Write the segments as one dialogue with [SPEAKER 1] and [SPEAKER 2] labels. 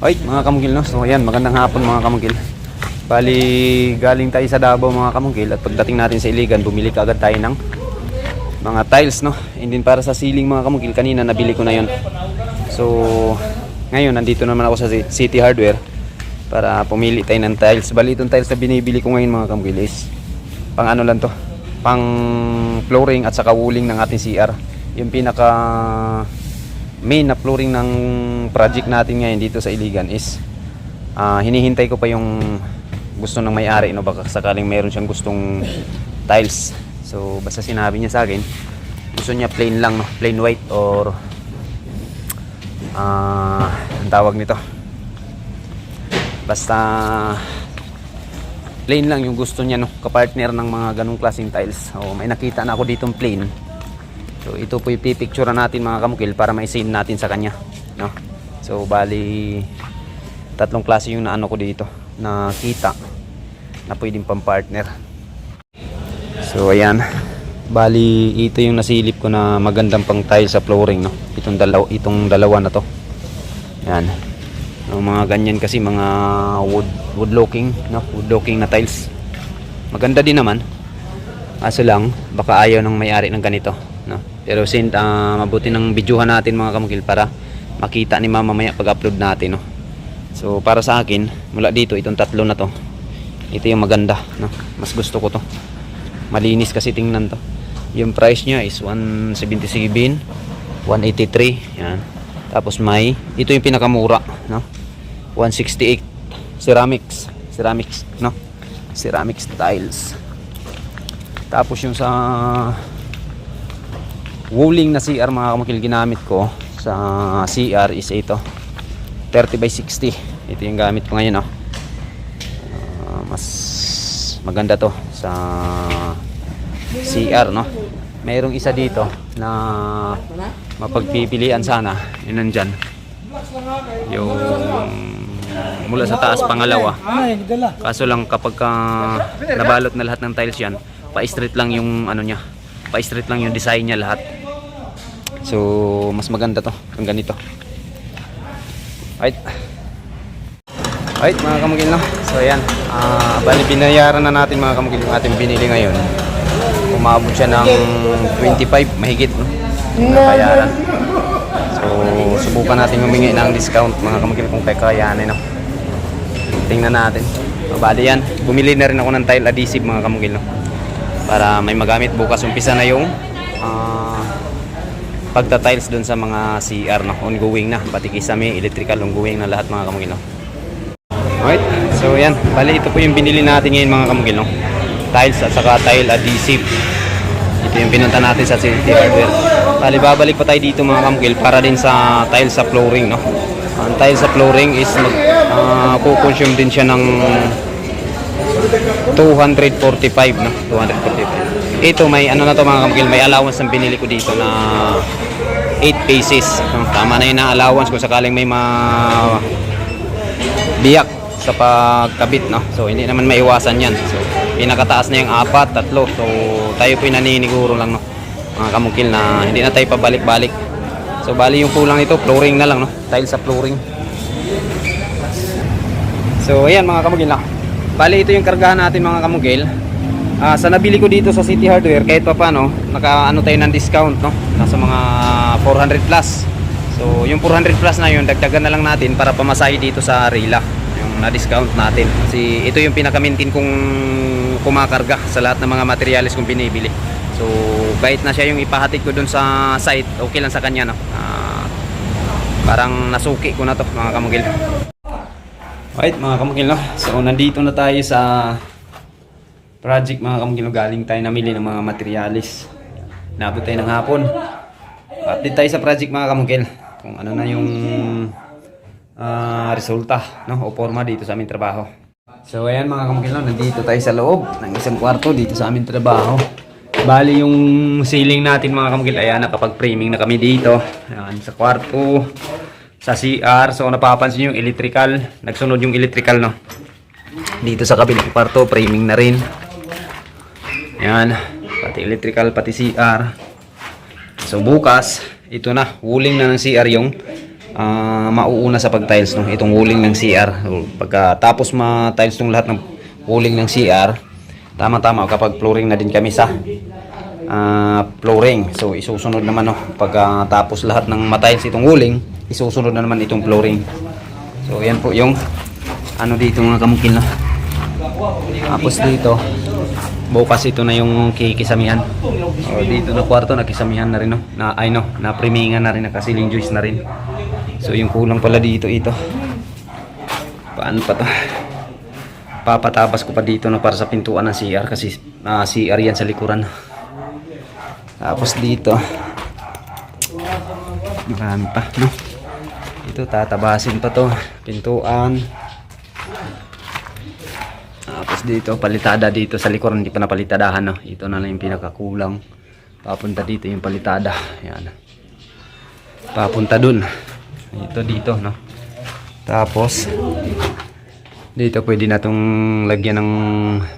[SPEAKER 1] Ay, mga kamungkil, no? So, ayan, magandang hapon mga kamungkil. Bali, galing tayo sa Davao mga kamungkil at pagdating natin sa Iligan, bumili ka agad tayo ng mga tiles, no? And then para sa ceiling mga kamungkil, kanina nabili ko na yon. So, ngayon, nandito naman ako sa City Hardware para pumili tayo ng tiles. Bali, itong tiles na binibili ko ngayon mga kamungkil is pang ano lang to, pang flooring at saka wooling ng ating CR. Yung pinaka main na flooring ng project natin ngayon dito sa Iligan is ah, hinihintay ko pa yung gusto ng may-ari no? Baka sakaling meron siyang gustong tiles. So basta sinabi niya sa akin gusto niya plain lang no? Plain white or ah ang tawag nito? Basta plain lang yung gusto niya no? Kapartner ng mga ganong klaseng tiles. So may nakita na ako ditong plain So ito po yung pipicture natin mga kamukil para ma-send natin sa kanya, no? So bali tatlong klase yung naano ko dito na kita na pwedeng pang-partner. So ayan. Bali ito yung nasilip ko na magandang pang tile sa flooring, no? Itong dalaw itong dalawa na to. Yan. No, mga ganyan kasi mga wood wood looking, no? Wood looking na tiles. Maganda din naman. Kaso lang, baka ayaw ng may-ari ng ganito. Pero sin ah, mabuti ng videohan natin mga kamukil para makita ni mama mamaya pag-upload natin. No? So para sa akin, mula dito, itong tatlo na to, ito yung maganda. No? Mas gusto ko to. Malinis kasi tingnan to. Yung price niya is 177, 183. Yan. Tapos may, ito yung pinakamura. No? 168. Ceramics. Ceramics. No? Ceramics tiles. Tapos yung sa wooling na CR mga kamakil ginamit ko sa CR is ito. 30 by 60 ito yung gamit ko ngayon oh. Ah, mas maganda to sa CR no? Mayroong isa dito na mapagpipilian sana. Yun nandyan. Yung mula sa taas pangalawa. Kaso lang kapag ka nabalot na lahat ng tiles yan pa-straight lang yung ano niya pa-straight lang yung design niya lahat so mas maganda to kung ganito. Right right mga kamugil no? So ayan. Ah bali binayaran na natin mga kamugil yung ating binili ngayon. Umabot siya ng 25 mahigit no? Bayaran so subukan natin humingi ng discount mga kamugil kung kakayanin no? Tingnan natin. Bali yan bumili na rin ako ng tile adhesive mga kamugil no? Para may magamit. Bukas umpisa na yung ah, pagta-tiles doon sa mga CR no? Ongoing na. Pati kisame electrical ongoing na lahat mga kamugil no? Alright, so yan. Bali ito po yung binili natin ngayon mga kamugil no? Tiles at saka tile adhesive. Ito yung pinunta natin sa City Hardware. Bali babalik pa tayo dito mga kamugil para din sa tiles sa flooring no? Ang tiles sa flooring is mag ah, kukonsume din siya ng 245 no? 245 ito may ano na to mga kamukil may allowance ng binili ko dito na 8 pieces. Tama na yun allowance kung sakaling may ma biyak sa pagkabit no? So hindi naman maiwasan yan. So pinakataas na yung apat tatlo. So tayo po naniniguro lang no? Mga kamukil na hindi na tayo pabalik-balik. So bali yung kulang nito flooring na lang no? Tile sa flooring. So ayan mga kamukil na Bali ito yung kargahan natin mga kamugil. Ah, sa nabili ko dito sa City Hardware kahit pa paano, naka-ano tayo ng discount no. Nasa mga 400 plus. So, yung 400 plus na yun, dagdagan na lang natin para pamasahe dito sa Rila. Yung na-discount natin. Kasi ito yung pinaka-maintain kong kumakarga sa lahat ng mga materials kong binibili. So, kahit na siya yung ipahatid ko dun sa site, okay lang sa kanya no. Ah, parang nasuki ko na to mga kamugil. Alright mga kamukil no. So nandito na tayo sa project mga kamukil no. Galing tayo namili ng mga materialis. Naabot tayo ng hapon. Update tayo sa project mga kamukil. Kung ano na yung ah, resulta no? o forma dito sa aming trabaho. So ayan mga kamukil no. Nandito tayo sa loob ng isang kwarto dito sa aming trabaho. Bali yung ceiling natin mga kamukil. Ayan nakapag-framing na kami dito. Ayan sa kwarto sa CR. So napapansin yung electrical, nagsunod yung electrical no. Dito sa kabilang kwarto, framing na rin. Yan, pati electrical, pati CR. So bukas, ito na, wuling na ng CR yung ah, mauuna sa pag-tiles no, itong walling ng CR. Pagkatapos ma-tiles tong lahat ng walling ng CR, tama-tama kapag flooring na din kami sa ah, flooring. So isusunod naman no, pagkatapos lahat ng ma-tiles itong walling, isusunod na naman itong flooring. So yan po yung ano dito mga kamukil no. Tapos dito, bukas ito na yung kikisamihan. O, dito na kwarto, nakisamihan na rin, no? Na, ay, no, na primingan na rin, nakasiling juice na rin. So, yung kulang pala dito, ito. Paano pa to? Papatabas ko pa dito no, para sa pintuan ng CR kasi ah, CR yan sa likuran. Tapos dito, marami pa, no? Ito, tatabasin pa to. Pintuan. Tapos dito, palitada dito sa likuran, hindi pa napalitadahan, no? Ito na lang yung pinakakulang. Papunta dito yung palitada. Yan. Papunta dun. Ito dito, no? Tapos, dito pwede na tong lagyan ng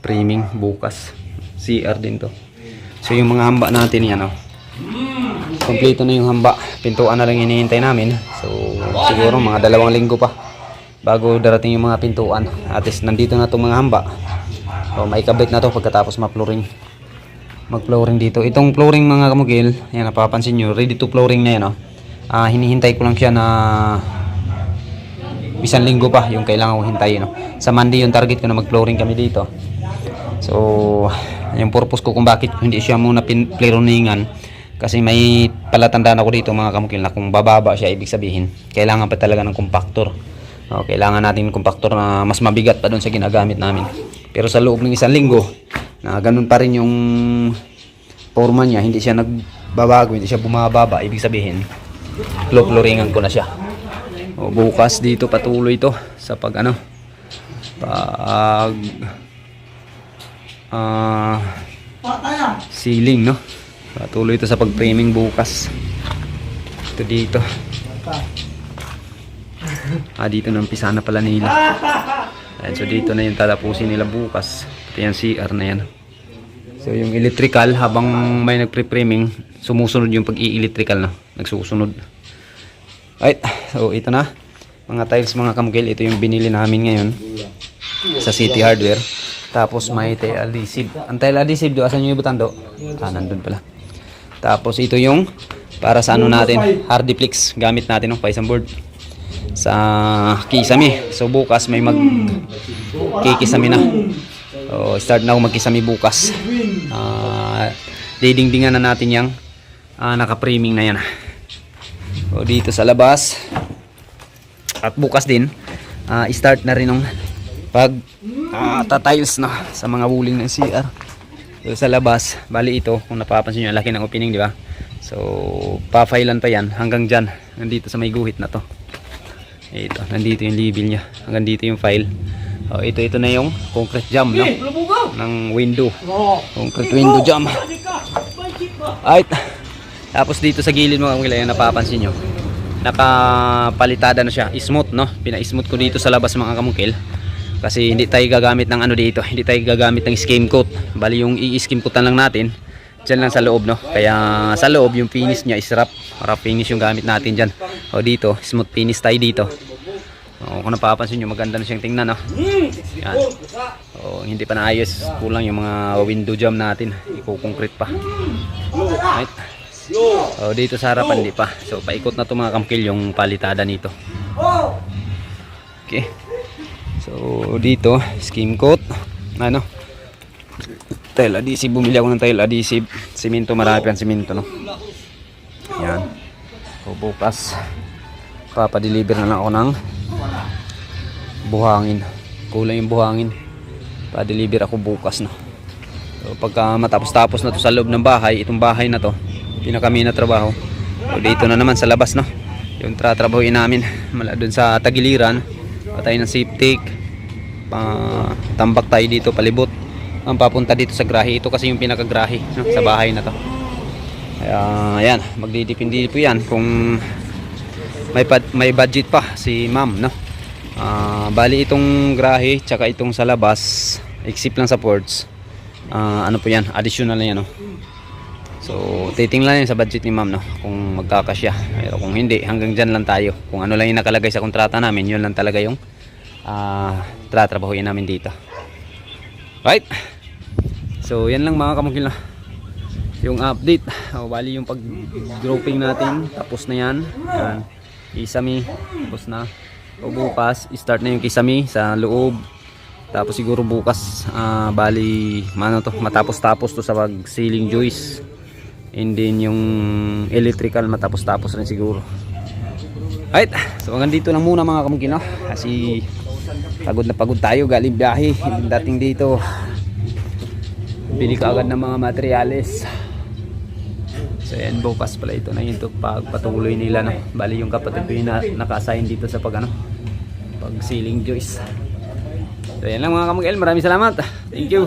[SPEAKER 1] framing bukas. CR din to. So yung mga hamba natin yan, no? Kompleto na yung hamba. Pintuan na lang hinihintay namin. So, siguro mga dalawang linggo pa bago darating yung mga pintuan. At least nandito na itong mga hamba. So, may kabit na to pagkatapos ma-flooring. Mag-flooring dito. Itong flooring mga kamugil, yan napapansin nyo, ready to flooring na yan. Oh. Ah, hinihintay ko lang siya na isang linggo pa yung kailangan kong hintayin. No? Sa Monday yung target ko na mag-flooring kami dito. So, yung purpose ko kung bakit hindi siya muna pin-flooringan kasi may palatandaan ako dito mga kamukil na kung bababa siya ibig sabihin kailangan pa talaga ng compactor. O, kailangan natin compactor na mas mabigat pa doon sa ginagamit namin. Pero sa loob ng isang linggo na ganun pa rin yung forma niya, hindi siya nagbabago, hindi siya bumababa, ibig sabihin flow-flooringan ko na siya. O, bukas dito patuloy to sa pag ano pag ah ceiling no patuloy to sa pag framing bukas ito dito ah dito na umpisa na pala nila Ayan, so dito na yung tatapusin nila bukas ito yung CR na yan so yung electrical habang may nagpre-framing sumusunod yung pag-i-electrical no nagsusunod Right, so ito na. Mga tiles mga kamugil, ito yung binili namin ngayon sa City Hardware. Tapos may tile adhesive. Ang tile adhesive do, asan yung ibutan do? Ah, nandun pala. Tapos ito yung para sa ano natin, hardiplex gamit natin ng paisang board sa kisame. So bukas may mag kikisame na. So start na ako magkisame bukas. Ah, didingdingan na natin yung ah, naka-framing na yan. O dito sa labas. At bukas din, ah, start na rin ng pag ah, tatiles na sa mga wuling ng CR. So, sa labas, bali ito, kung napapansin nyo, laki ng opening, di ba? So, pa-filean pa yan hanggang dyan. Nandito sa may guhit na to. Ito, nandito yung level niya. Hanggang dito yung file. O, ito, ito na yung concrete jam, no? Ng window. Concrete window jam. Alright. Tapos dito sa gilid mga kamukil, ayan napapansin nyo. Nakapalitada na siya. Smooth, no? Pina-smooth ko dito sa labas mga kamukil. Kasi hindi tayo gagamit ng ano dito. Hindi tayo gagamit ng skim coat. Bali yung i-skim coatan lang natin. Diyan lang sa loob, no? Kaya sa loob, yung finish niya is rough. Rough finish yung gamit natin dyan. O dito, smooth finish tayo dito. O, kung napapansin nyo, maganda na siyang tingnan, no? Yan. O, hindi pa naayos. Kulang yung mga window jam natin. Iko-concrete pa. Right? Oh, dito sa harapan di pa. So paikot na to mga kamkil yung palitada nito. Okay. So dito skim coat. Ano? Tile adhesive bumili ako ng tile adhesive. Semento marami ang semento no. Yan. So bukas papadeliver na lang ako ng buhangin. Kulang yung buhangin. Pa-deliver ako bukas no. So pagka matapos-tapos na to sa loob ng bahay, itong bahay na to, pinakami na trabaho. So, dito na naman sa labas, no? Yung tratrabahoin namin. Mala dun sa tagiliran. Patay ng safety. Pa, tambak tayo dito, palibot. Ang papunta dito sa grahe. Ito kasi yung pinakagrahe no? sa bahay na to. Kaya, ayan. Magdidipindi po yan kung may, may budget pa si ma'am, no? Ah, bali itong grahe, tsaka itong sa labas, except lang sa ports. Ah, ano po yan, additional na yan, no? So, titingnan yun sa budget ni ma'am, no? Kung magkakasya. Pero kung hindi, hanggang dyan lang tayo. Kung ano lang yung nakalagay sa kontrata namin, yun lang talaga yung ah tratrabahuin namin dito. Right? So, yan lang mga kamukil na. Yung update. O, bali yung pag-grouping natin. Tapos na yan. Yan. Kisame. Tapos na. O bukas, start na yung kisame sa loob. Tapos siguro bukas, ah, bali, ano to, matapos-tapos to sa pag-ceiling joist. And then yung electrical matapos-tapos rin siguro. Alright, so hanggang dito lang muna mga kamungkin no? Kasi pagod na pagod tayo galing biyahe. Dating dito, bili ka agad ng mga materyales. So yan, bukas pala ito na yun to pagpatuloy nila no? Bali yung kapatid ko yung na, naka-assign dito sa pag ano, pag ceiling joist. So yan lang mga kamungkin, maraming salamat. Thank you.